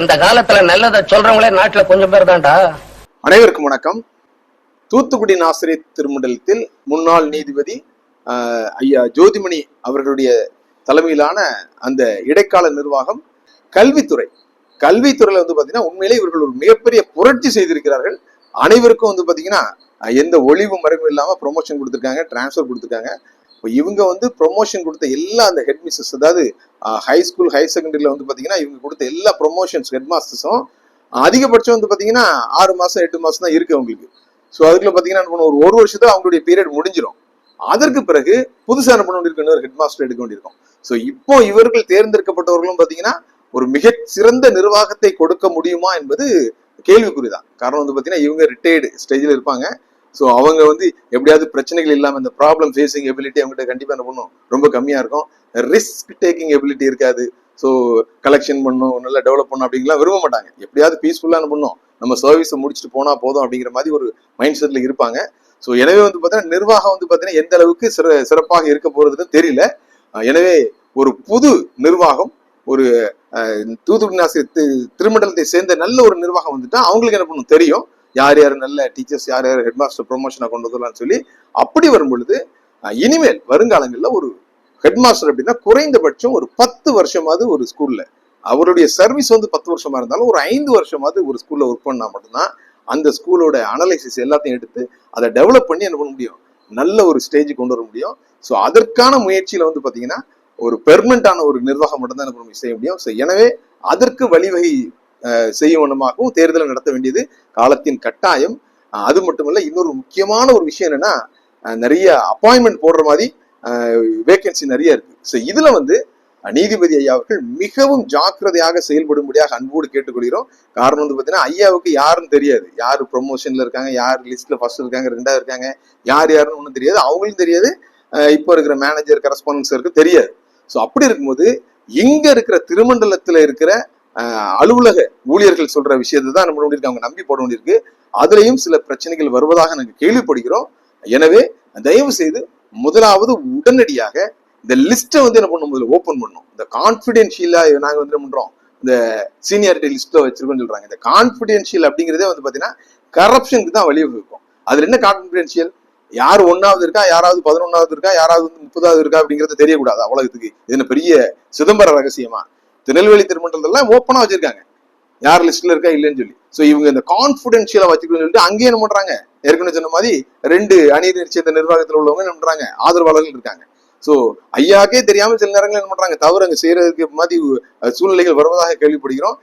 இந்த காலத்துல நல்லதை சொல்றவங்களே நாட்டுல கொஞ்சம் பேர் தான்டா. அனைவருக்கும் வணக்கம். தூத்துக்குடி நாசிரியர் திருமண்டலத்தில் முன்னாள் நீதிபதி ஐயா ஜோதிமணி அவர்களுடைய தலைமையிலான அந்த இடைக்கால நிர்வாகம் கல்வித்துறை. கல்வித்துறையில வந்து பாத்தீங்கன்னா உண்மையிலே இவர்கள் ஒரு மிகப்பெரிய புரட்சி செய்திருக்கிறார்கள். அனைவருக்கும் வந்து பாத்தீங்கன்னா எந்த ஒளிவு மறைவும் இல்லாம ப்ரொமோஷன் கொடுத்துருக்காங்க டிரான்ஸ்ஃபர் கொடுத்துருக்காங்க. இப்போ இவங்க வந்து ப்ரொமோஷன் கொடுத்த எல்லா அந்த ஹெட் மிஸ்ஸஸ் அதாவது ஹை ஸ்கூல் ஹையர் செகண்டரியில் வந்து பார்த்தீங்கன்னா இவங்க கொடுத்த எல்லா ப்ரொமோஷன்ஸ் ஹெட் மாஸ்டர்ஸும் அதிகபட்சம் வந்து பார்த்தீங்கன்னா ஆறு மாதம் எட்டு மாதம் தான் இருக்கு அவங்களுக்கு. ஸோ அதுக்குள்ள பார்த்தீங்கன்னா என்ன பண்ணுவோம், ஒரு ஒரு வருஷத்துல அவங்களுடைய பீரியட் முடிஞ்சிடும் அதற்கு பிறகு புதுசாக என்ன பண்ண வேண்டியிருக்கும் இன்னொரு ஹெட் மாஸ்டர் எடுக்க வேண்டியிருக்கும். ஸோ இப்போ இவர்கள் தேர்ந்தெடுக்கப்பட்டவர்களும் பார்த்தீங்கன்னா ஒரு மிக சிறந்த நிர்வாகத்தை கொடுக்க முடியுமா என்பது கேள்விக்குறிதான். காரணம் வந்து பார்த்தீங்கன்னா இவங்க ரிட்டையர்டு ஸ்டேஜில் இருப்பாங்க. ஸோ அவங்க வந்து எப்படியாவது பிரச்சனைகள் இல்லாமல் இந்த ப்ராப்ளம் ஃபேஸிங் எபிலிட்டி அவங்ககிட்ட கண்டிப்பாக என்ன பண்ணும்? ரொம்ப கம்மியாக இருக்கும். ரிஸ்க் டேக்கிங் எபிலிட்டி இருக்காது. ஸோ கலெக்ஷன் பண்ணும் நல்லா டெவலப் பண்ணும் அப்படிங்கலாம் விரும்ப மாட்டாங்க. எப்படியாவது பீஸ்ஃபுல்லாக என்ன பண்ணும்? நம்ம சர்வீஸை முடிச்சுட்டு போனால் போதும் அப்படிங்கிற மாதிரி ஒரு மைண்ட் செட்டில் இருப்பாங்க. ஸோ எனவே வந்து பார்த்தீங்கன்னா நிர்வாகம் வந்து பார்த்தீங்கன்னா எந்த அளவுக்கு சிற சிறப்பாக இருக்க போகிறதுன்னு தெரியல. எனவே ஒரு புது நிர்வாகம் ஒரு தூத்துக்குடி ஆசிரியர் தி- திருமண்டலத்தை சேர்ந்த நல்ல ஒரு நிர்வாகம் வந்துட்டா அவங்களுக்கு என்ன பண்ணும்? தெரியும். யார் யார் நல்ல டீச்சர்ஸ் யார் யார் ஹெட் மாஸ்டர் ப்ரொமோஷனை கொண்டு வரலாம்னு சொல்லி அப்படி வரும்பொழுது இனிமேல் வருங்காலங்களில் ஒரு ஹெட் மாஸ்டர் அப்படின்னா குறைந்தபட்சம் ஒரு பத்து வருஷமாவது ஒரு ஸ்கூல்ல அவருடைய சர்வீஸ் வந்து பத்து வருஷமா இருந்தாலும் ஒரு ஐந்து வருஷமாவது ஒரு ஸ்கூல்ல ஒர்க் பண்ணா மட்டும்தான் அந்த ஸ்கூலோட அனலைசிஸ் எல்லாத்தையும் எடுத்து அதை டெவலப் பண்ணி என்ன பண்ண முடியும்? நல்ல ஒரு ஸ்டேஜ் கொண்டு வர முடியும். ஸோ அதற்கான முயற்சியில வந்து பாத்தீங்கன்னா ஒரு பெர்மனண்டான ஒரு நிர்வாகம் மட்டும்தான் என்ன பண்ண செய்ய முடியும். ஸோ எனவே அதற்கு வழிவகை அஹ், தேர்தலை நடத்த வேண்டியது காலத்தின் கட்டாயம். அது மட்டுமல்ல இன்னொரு முக்கியமான ஒரு விஷயம் என்னன்னா நிறைய அப்பாயின்மெண்ட் போடுற மாதிரி வேகன்சி நிறைய இருக்கு. ஸோ இதுல வந்து நீதிபதி ஐயா அவர்கள் மிகவும் ஜாக்கிரதையாக செயல்படும்படியாக அன்போடு கேட்டுக்கொள்கிறோம். காரணம் வந்து பார்த்தீங்கன்னா ஐயாவுக்கு யாருன்னு தெரியாது. யார் ப்ரொமோஷன்ல இருக்காங்க யார் லிஸ்ட்ல ஃபர்ஸ்ட் இருக்காங்க ரெண்டாவது இருக்காங்க யார் யாருன்னு ஒன்றும் தெரியாது. அவங்களும் தெரியாது. இப்போ இருக்கிற மேனேஜர் கரஸ்பாண்டன்ஸருக்கு தெரியாது. ஸோ அப்படி இருக்கும்போது இங்க இருக்கிற திருமண்டலத்துல இருக்கிற அலுவலக ஊழியர்கள் சொல்ற விஷயத்தை தான் நம்ம வேண்டியிருக்கு அவங்க நம்பி போட வேண்டியிருக்கு. அதுலேயும் சில பிரச்சனைகள் வருவதாக நாங்கள் கேள்விப்படுகிறோம். எனவே தயவு செய்து முதலாவது உடனடியாக இந்த லிஸ்ட்டை வந்து என்ன பண்ணும் முதல்ல ஓப்பன் பண்ணும். இந்த கான்ஃபிடென்ஷியலா நாங்கள் வந்து என்ன பண்றோம் இந்த சீனியாரிட்டி லிஸ்ட்ல வச்சிருக்கோம்னு சொல்றாங்க. இந்த கான்ஃபிடென்ஷியல் அப்படிங்கிறதே வந்து பாத்தீங்கன்னா கரப்ஷனுக்கு தான் வழிவகுக்கும். அதுல என்ன கான்ஃபிடென்ஷியல் யார் ஒன்னாவது இருக்கா யாராவது பதினொன்னாவது இருக்கா யாராவது வந்து முப்பதாவது இருக்கா அப்படிங்கிறது தெரியக்கூடாது. அவ்வளவுக்கு இது என்ன பெரிய சிதம்பர ரகசியமா? திருநெல்வேலி திருமண்டலத்துல ஓப்பனா வச்சிருக்காங்க. யார் லிஸ்ட்ல இருக்கா இல்லைன்னு சொல்லி. சோ இவங்க இந்த கான்பிடென்ஷியலா வச்சுக்கணும்னு சொல்லிட்டு அங்கேயே என்ன பண்றாங்க ஏற்கனவே சொன்ன மாதிரி ரெண்டு அணியினர் சேர்ந்த நிர்வாகத்துல உள்ளவங்க என்ன பண்றாங்க ஆதரவாளர்கள் இருக்காங்க. சோ ஐயாக்கே தெரியாம சில நேரங்கள் என்ன பண்றாங்க தவறு அங்க செய்யறதுக்கு மாதிரி சூழ்நிலைகள் வருவதாக கேள்விப்படுகிறோம்.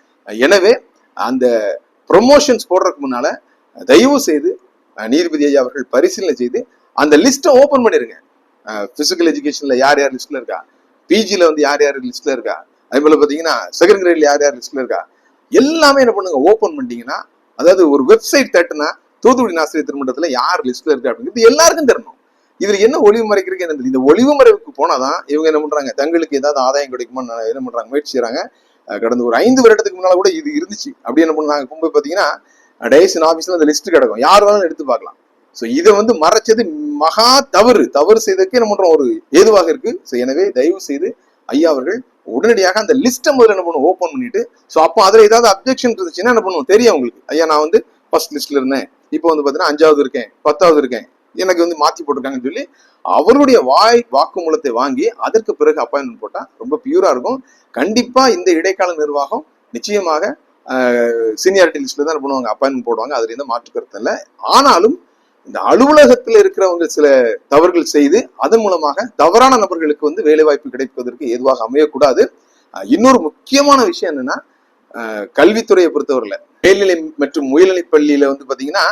எனவே அந்த ப்ரொமோஷன்ஸ் போடுறதுக்கு முன்னால தயவு செய்து நீதிபதி ஐயா அவர்கள் பரிசீலனை செய்து அந்த லிஸ்ட்டை ஓபன் பண்ணிருங்க. பிசிக்கல் எஜுகேஷன்ல யார் யார் லிஸ்ட்ல இருக்கா? பிஜில வந்து யார் யார் லிஸ்ட்ல இருக்கா? அதே போல பாத்தீங்கன்னா செகண்ட் கிரேட்ல யார் யார் லிஸ்ட்ல இருக்கா? எல்லாமே என்ன பண்ணுங்க ஓபன் பண்ணிட்டீங்கன்னா அதாவது ஒரு வெப்சைட் தட்டுனா தூத்துக்குடி நாசிரியர் திருமண்டத்துல யார் லிஸ்ட்ல இருக்கு அப்படிங்கிறது எல்லாருக்கும் தெரியணும் இதுல என்ன ஒளிவு மறைக்கிறதுக்கு என்ன இந்த ஒளிவு மறைவுக்கு போனாதான் இவங்க என்ன பண்றாங்க? தங்களுக்கு ஏதாவது ஆதாயம் கிடைக்குமா என்ன பண்றாங்க? முயற்சி செய்யறாங்க கடந்த ஒரு ஐந்து வருடத்துக்கு முன்னால கூட இது இருந்துச்சு. அப்படி என்ன பண்ணாங்க போய் பாத்தீங்கன்னா டேஷன் ஆபீஸ்ல அந்த லிஸ்ட் கிடக்கும். யார் வேணாலும் எடுத்து பார்க்கலாம். ஸோ இதை வந்து மறைச்சது மகா தவறு. தவறு செய்ததுக்கு என்ன பண்றோம்? ஒரு ஏதுவாக இருக்கு. ஸோ எனவே தயவு செய்து ஐயா அவர்கள் உடனடியாக அந்த லிஸ்ட்டை முதல்ல என்ன பண்ணுவோம்? ஓப்பன் பண்ணிட்டு ஸோ அப்போ அதில் ஏதாவது அப்ஜெக்ஷன் இருந்துச்சுன்னா என்ன பண்ணுவோம்? தெரியும் உங்களுக்கு ஐயா நான் வந்து ஃபர்ஸ்ட் லிஸ்ட்ல இருந்தேன். இப்போ வந்து பார்த்தீங்கன்னா அஞ்சாவது இருக்கேன் பத்தாவது இருக்கேன். எனக்கு வந்து மாற்றி போட்டிருக்காங்கன்னு சொல்லி அவருடைய வாய் வாக்குமூலத்தை வாங்கி அதற்கு பிறகு அப்பாயின்மெண்ட் போட்டால் ரொம்ப பியூரா இருக்கும். கண்டிப்பாக இந்த இடைக்கால நிர்வாகம் நிச்சயமாக சீனியாரிட்டி லிஸ்ட்ல தான் என்ன பண்ணுவாங்க? அப்பாயின்மெண்ட் போடுவாங்க. அதுல எந்த மாற்று கருத்து இல்லை. ஆனாலும் இந்த அலுவலகத்தில் இருக்கிறவங்க சில தவறுகள் செய்து அதன் மூலமாக தவறான நபர்களுக்கு வந்து வேலைவாய்ப்பு கிடைப்பதற்கு ஏதுவாக அமையக்கூடாது. இன்னொரு முக்கியமான விஷயம் என்னன்னா கல்வித்துறையை பொறுத்தவரையில மேல்நிலை மற்றும் உயர்நிலை பள்ளியில வந்து பாத்தீங்கன்னா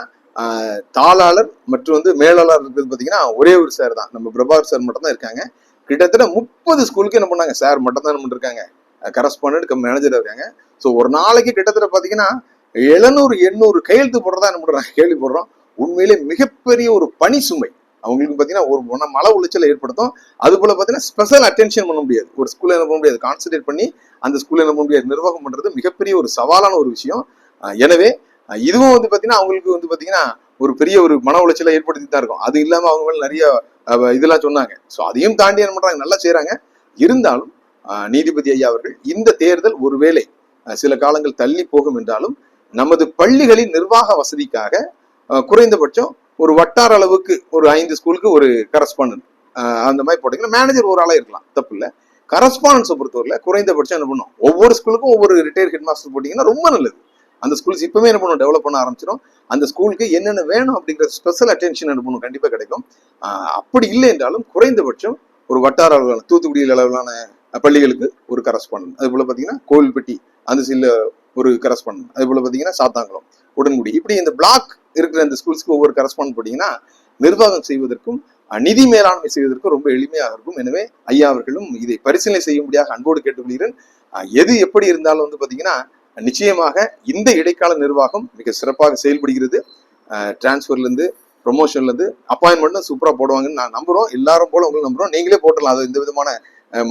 தாளாளர் மற்றும் வந்து மேலாளர் இருக்கிறது பாத்தீங்கன்னா ஒரே ஒரு சார் தான். நம்ம பிரபாகர் சார் மட்டும் தான் இருக்காங்க. கிட்டத்தட்ட முப்பது ஸ்கூலுக்கு என்ன பண்ணாங்க? சார் மட்டும் தான் என்ன பண்ணிருக்காங்க? கரஸ்பாண்டன்ட் கம் மேனேஜர் இருக்காங்க. ஸோ ஒரு நாளைக்கு கிட்டத்தட்ட பாத்தீங்கன்னா எழுநூறு எண்ணூறு கையெழுத்து போடுறதா என்ன பண்றாங்க? கேள்வி போடுறோம் உண்மையிலே மிகப்பெரிய ஒரு பணி சுமை. அவங்களுக்கு பார்த்தீங்கன்னா ஒரு மன மன உளைச்சலை ஏற்படுத்தும். அது போல பார்த்தீங்கன்னா ஸ்பெஷல் அட்டென்ஷன் பண்ண முடியாது. ஒரு ஸ்கூலில் என்ன பண்ண முடியாது? கான்சன்ட்ரேட் பண்ணி அந்த ஸ்கூலில் என்ன பண்ண முடியாது? நிர்வாகம் பண்ணுறது மிகப்பெரிய ஒரு சவாலான ஒரு விஷயம். எனவே இதுவும் வந்து பார்த்தீங்கன்னா அவங்களுக்கு வந்து பார்த்தீங்கன்னா ஒரு பெரிய ஒரு மன உளைச்சலை ஏற்படுத்தி தான் இருக்கும். அது இல்லாமல் அவங்க மேல நிறைய இதெல்லாம் சொன்னாங்க. ஸோ அதையும் தாண்டி என்ன பண்ணுறாங்க நல்லா செய்கிறாங்க இருந்தாலும் நீதிபதி ஐயா அவர்கள் இந்த தேர்தல் ஒருவேளை சில காலங்கள் தள்ளி போகும் என்றாலும் நமது பள்ளிகளின் நிர்வாக வசதிக்காக குறைந்தபட்சம் ஒரு வட்டார அளவுக்கு ஒரு ஐந்து ஸ்கூலுக்கு ஒரு கரஸ்பாண்டன்ட் அந்த மாதிரி போட்டீங்கன்னா மேனேஜர் ஒரு ஆளாக இருக்கலாம் தப்பு இல்லை. கரஸ்பாண்டன்ஸை பொறுத்தவரையில் குறைந்தபட்சம் என்ன பண்ணும்? ஒவ்வொரு ஸ்கூலுக்கும் ஒவ்வொரு ரிட்டையர் ஹெட் மாஸ்டர் போட்டிங்கன்னா ரொம்ப நல்லது. அந்த ஸ்கூல்ஸ் இப்பவுமே என்ன பண்ணும்? டெவலப் பண்ண ஆரம்பிச்சிடும் அந்த ஸ்கூலுக்கு என்னென்ன வேணும் அப்படிங்கிற ஸ்பெஷல் அட்டென்ஷன் என்ன பண்ணும்? கண்டிப்பாக கிடைக்கும். அப்படி இல்லை என்றாலும் குறைந்தபட்சம் ஒரு வட்டார அளவிலான தூத்துக்குடி அளவிலான பள்ளிகளுக்கு ஒரு கரஸ்பாண்டன் அது பார்த்தீங்கன்னா பாத்தீங்கன்னா கோவில்பட்டி அந்த சில ஒரு கரஸ்பாண்டன் அது போல் பார்த்தீங்கன்னா சாத்தாங்குளம் உடன்குடி. இப்படி இந்த பிளாக் இருக்கிற இந்த ஸ்கூல்ஸ்க்கு ஒவ்வொரு கரஸ்பாண்ட் போட்டீங்கன்னா நிர்வாகம் செய்வதற்கும் நிதி மேலாண்மை செய்வதற்கும் ரொம்ப எளிமையாக இருக்கும். எனவே ஐயா அவர்களும் இதை பரிசீலனை செய்யும்படியாக அன்போடு கேட்டுக்கொள்கிறேன். எது எப்படி இருந்தாலும் வந்து பார்த்தீங்கன்னா நிச்சயமாக இந்த இடைக்கால நிர்வாகம் மிக சிறப்பாக செயல்படுகிறது. டிரான்ஸ்ஃபர்லேருந்து ப்ரொமோஷன்லேருந்து அப்பாயின்மெண்ட்டும் சூப்பராக போடுவாங்கன்னு நான் நம்புகிறோம் எல்லாரும் போல உங்களுக்கு நம்புறோம். நீங்களே போட்டலாம் அது எந்த விதமான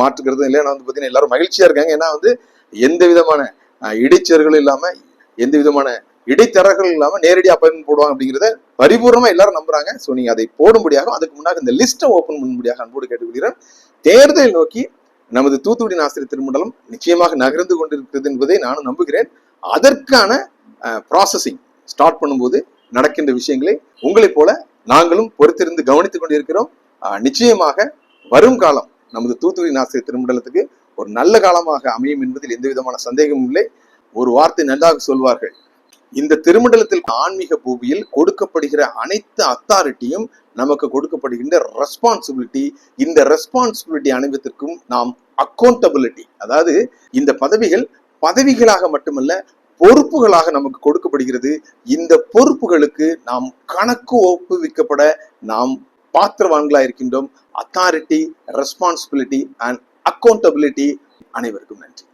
மாற்றுக்கிறது இல்லை. வந்து பார்த்தீங்கன்னா எல்லாரும் மகிழ்ச்சியாக இருக்காங்க. ஏன்னா வந்து எந்த விதமான இடைச்சர்களும் இல்லாமல் எந்த விதமான இடைத்தரகர்கள் இல்லாமல் நேரடி அப்பாயின்மெண்ட் போடுவாங்க அப்படிங்கிறத பரிபூர்ணமாக எல்லாரும் நம்புறாங்க. ஸோ நீங்கள் அதை போடும்படியாக அதுக்கு முன்னாடி இந்த லிஸ்ட்டை ஓப்பன் பண்ணும்படியாக அன்போடு கேட்டுக்கொள்கிறேன். தேர்தலை நோக்கி நமது தூத்துக்குடி ஆசிரியர் திருமண்டலம் நிச்சயமாக நகர்ந்து கொண்டிருக்கிறது என்பதை நானும் நம்புகிறேன். அதற்கான ப்ராசஸிங் ஸ்டார்ட் பண்ணும்போது நடக்கின்ற விஷயங்களை உங்களைப் போல நாங்களும் பொறுத்திருந்து கவனித்துக் கொண்டிருக்கிறோம். நிச்சயமாக வரும் காலம் நமது தூத்துக்குடி ஆசிரியர் திருமண்டலத்துக்கு ஒரு நல்ல காலமாக அமையும் என்பதில் எந்த விதமான சந்தேகமும் இல்லை. ஒரு வார்த்தை நன்றாக சொல்வார்கள். இந்த திருமண்டலத்தில் ஆன்மீக பூமியில் கொடுக்கப்படுகிற அனைத்து அத்தாரிட்டியும் நமக்கு கொடுக்கப்படுகின்ற ரெஸ்பான்சிபிலிட்டி இந்த ரெஸ்பான்சிபிலிட்டி அனைவத்திற்கும் நாம் அக்கௌண்டபிலிட்டி அதாவது இந்த பதவிகள் பதவிகளாக மட்டுமல்ல பொறுப்புகளாக நமக்கு கொடுக்கப்படுகிறது. இந்த பொறுப்புகளுக்கு நாம் கணக்கு ஒப்புவிக்கப்பட நாம் பாத்திரவான்களா இருக்கின்றோம். அத்தாரிட்டி ரெஸ்பான்சிபிலிட்டி அண்ட் அக்கௌண்டபிலிட்டி அனைவருக்கும் நன்றி.